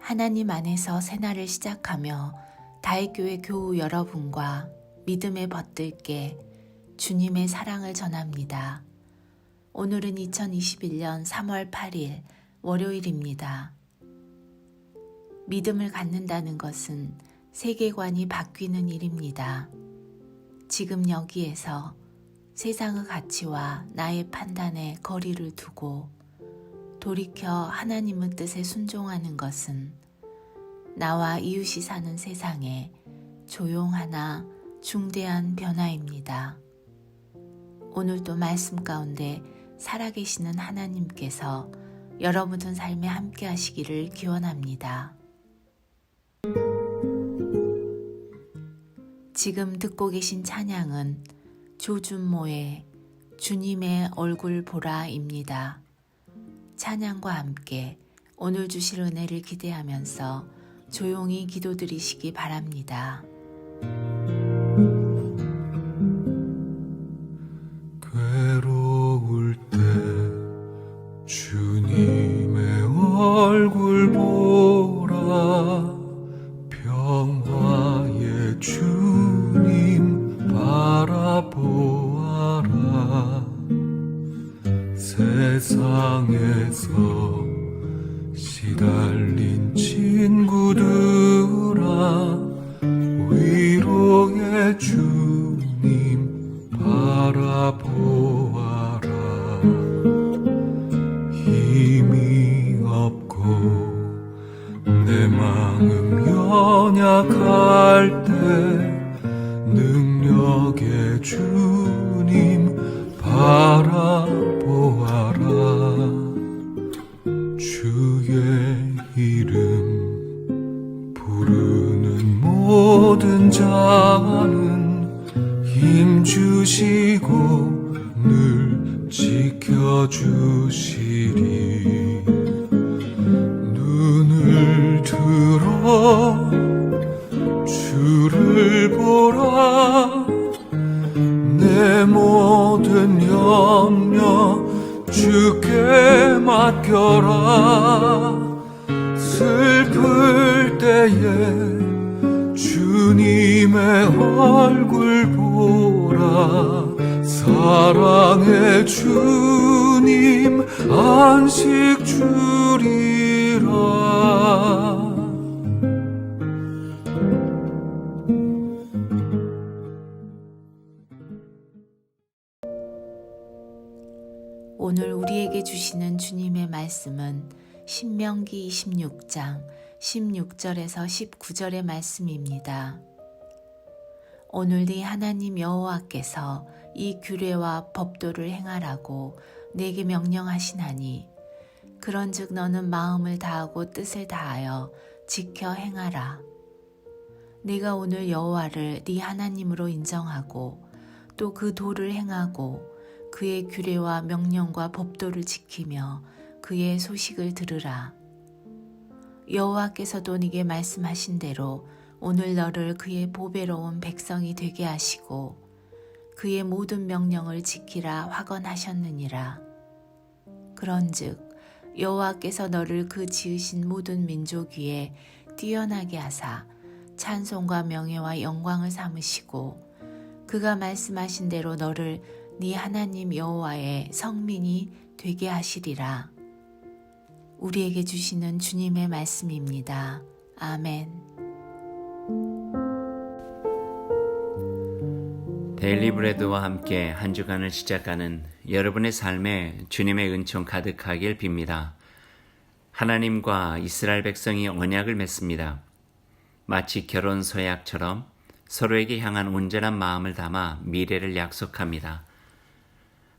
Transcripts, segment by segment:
하나님 안에서 새날을 시작하며 다윗교회 교우 여러분과 믿음의 벗들께 주님의 사랑을 전합니다. 오늘은 2021년 3월 8일 월요일입니다. 믿음을 갖는다는 것은 세계관이 바뀌는 일입니다. 지금 여기에서 세상의 가치와 나의 판단에 거리를 두고 돌이켜 하나님의 뜻에 순종하는 것은 나와 이웃이 사는 세상에 조용하나 중대한 변화입니다. 오늘도 말씀 가운데 살아계시는 하나님께서 여러분의 삶에 함께 하시기를 기원합니다. 지금 듣고 계신 찬양은 조준모의 주님의 얼굴 보라입니다. 찬양과 함께 오늘 주실 은혜를 기대하면서 조용히 기도드리시기 바랍니다. 세상 맡겨라. 슬플 때에 주님의 얼굴 보라. 사랑의 주님 안식 주리 우리에게 주시는 주님의 말씀은 신명기 26장 16절에서 19절의 말씀입니다. 오늘 네 하나님 여호와께서 이 규례와 법도를 행하라고 내게 명령하시나니 그런즉 너는 마음을 다하고 뜻을 다하여 지켜 행하라. 네가 오늘 여호와를 네 하나님으로 인정하고 또 그 도를 행하고 그의 규례와 명령과 법도를 지키며 그의 소식을 들으라. 여호와께서도 네게 말씀하신 대로 오늘 너를 그의 보배로운 백성이 되게 하시고 그의 모든 명령을 지키라 확언하셨느니라. 그런즉 여호와께서 너를 그 지으신 모든 민족 위에 뛰어나게 하사 찬송과 명예와 영광을 삼으시고 그가 말씀하신 대로 너를 네 하나님 여호와의 성민이 되게 하시리라. 우리에게 주시는 주님의 말씀입니다. 아멘. 데일리 브레드와 함께 한 주간을 시작하는 여러분의 삶에 주님의 은총 가득하길 빕니다. 하나님과 이스라엘 백성이 언약을 맺습니다. 마치 결혼 서약처럼 서로에게 향한 온전한 마음을 담아 미래를 약속합니다.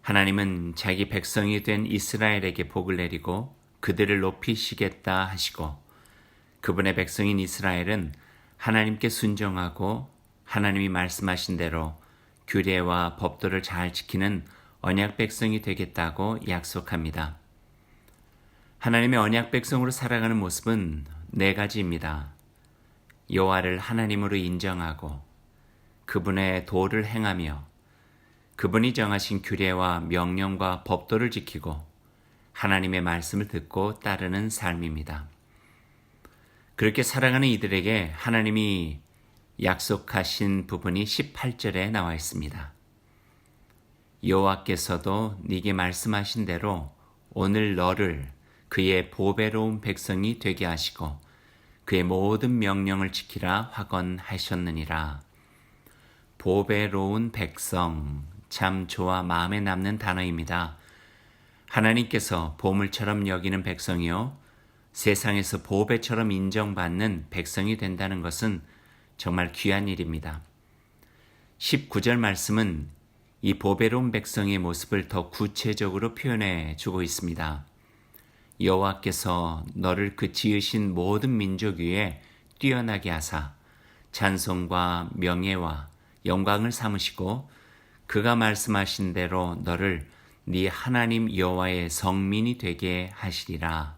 하나님은 자기 백성이 된 이스라엘에게 복을 내리고 그들을 높이시겠다 하시고 그분의 백성인 이스라엘은 하나님께 순종하고 하나님이 말씀하신 대로 규례와 법도를 잘 지키는 언약 백성이 되겠다고 약속합니다. 하나님의 언약 백성으로 살아가는 모습은 네 가지입니다. 여호와를 하나님으로 인정하고 그분의 도를 행하며 그분이 정하신 규례와 명령과 법도를 지키고 하나님의 말씀을 듣고 따르는 삶입니다. 그렇게 살아가는 이들에게 하나님이 약속하신 부분이 18절에 나와 있습니다. 여호와께서도 네게 말씀하신 대로 오늘 너를 그의 보배로운 백성이 되게 하시고 그의 모든 명령을 지키라 확언하셨느니라. 보배로운 백성 참 좋아 마음에 남는 단어입니다. 하나님께서 보물처럼 여기는 백성이요 세상에서 보배처럼 인정받는 백성이 된다는 것은 정말 귀한 일입니다. 19절 말씀은 이 보배로운 백성의 모습을 더 구체적으로 표현해 주고 있습니다. 여호와께서 너를 그 지으신 모든 민족 위에 뛰어나게 하사 찬송과 명예와 영광을 삼으시고 그가 말씀하신 대로 너를 네 하나님 여호와의 성민이 되게 하시리라.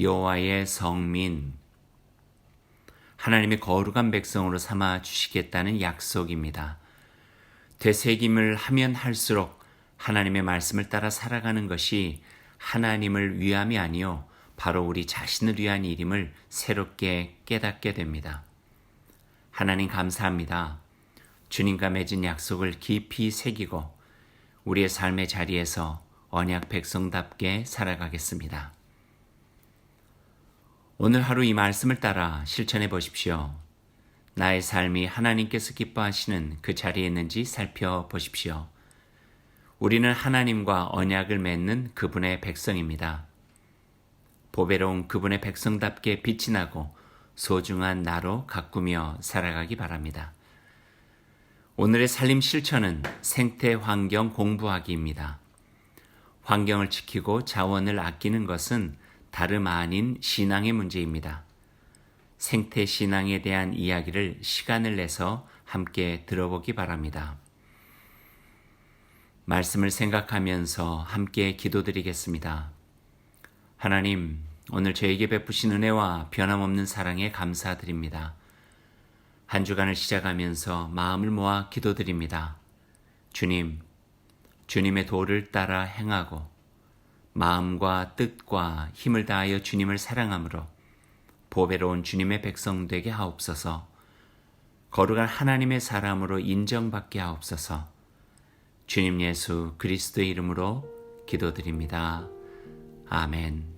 여호와의 성민 하나님의 거룩한 백성으로 삼아 주시겠다는 약속입니다. 되새김을 하면 할수록 하나님의 말씀을 따라 살아가는 것이 하나님을 위함이 아니요 바로 우리 자신을 위한 일임을 새롭게 깨닫게 됩니다. 하나님 감사합니다. 주님과 맺은 약속을 깊이 새기고 우리의 삶의 자리에서 언약 백성답게 살아가겠습니다. 오늘 하루 이 말씀을 따라 실천해 보십시오. 나의 삶이 하나님께서 기뻐하시는 그 자리에 있는지 살펴보십시오. 우리는 하나님과 언약을 맺는 그분의 백성입니다. 보배로운 그분의 백성답게 빛이 나고 소중한 나로 가꾸며 살아가기 바랍니다. 오늘의 살림 실천은 생태 환경 공부하기입니다. 환경을 지키고 자원을 아끼는 것은 다름 아닌 신앙의 문제입니다. 생태 신앙에 대한 이야기를 시간을 내서 함께 들어보기 바랍니다. 말씀을 생각하면서 함께 기도드리겠습니다. 하나님, 오늘 저에게 베푸신 은혜와 변함없는 사랑에 감사드립니다. 한 주간을 시작하면서 마음을 모아 기도드립니다. 주님, 주님의 도를 따라 행하고 마음과 뜻과 힘을 다하여 주님을 사랑함으로 보배로운 주님의 백성 되게 하옵소서. 거룩한 하나님의 사람으로 인정받게 하옵소서. 주님 예수 그리스도의 이름으로 기도드립니다. 아멘.